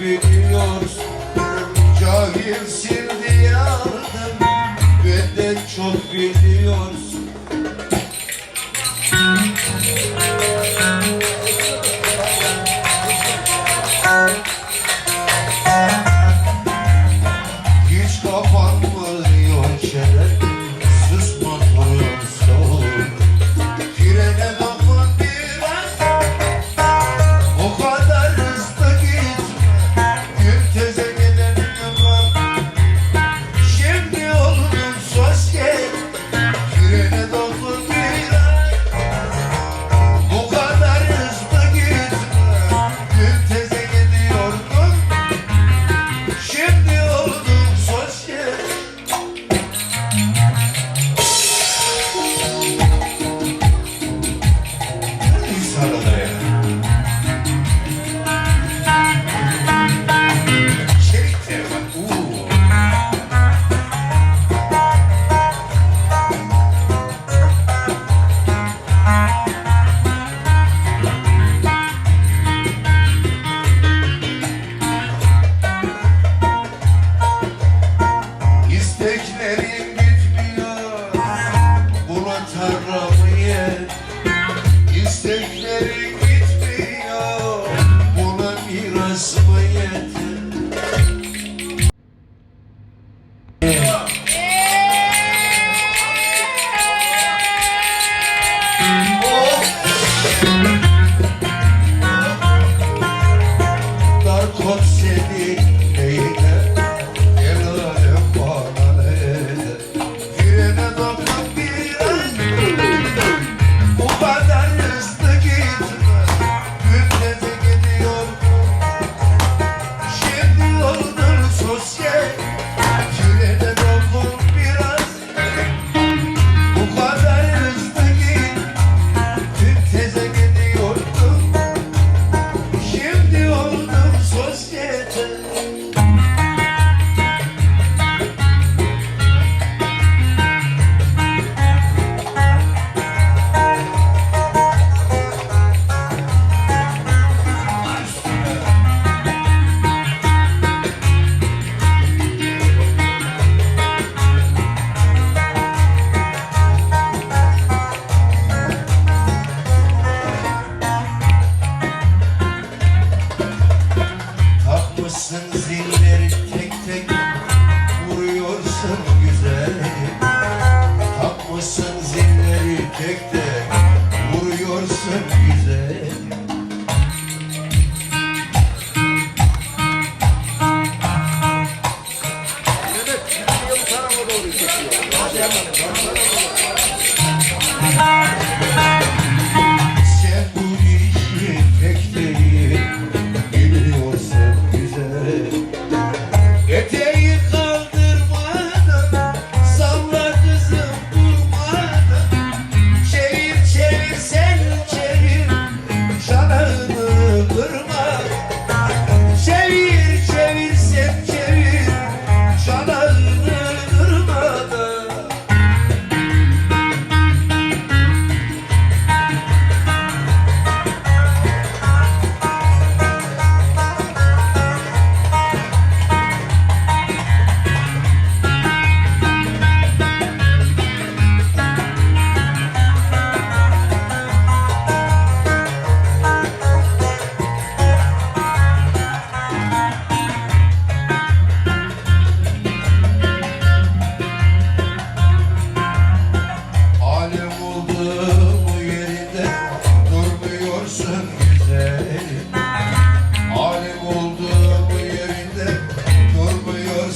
biliyorsun Cahilsin diyardım Benden çok biliyorsun Christmas.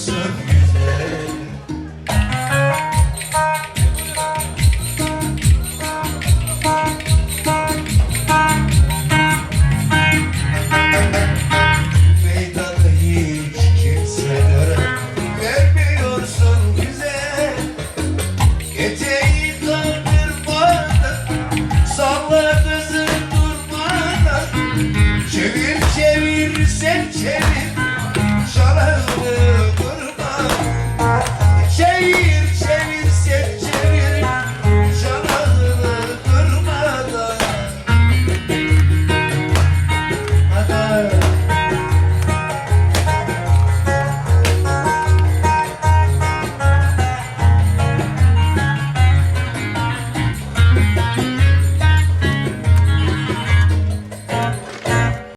Sir.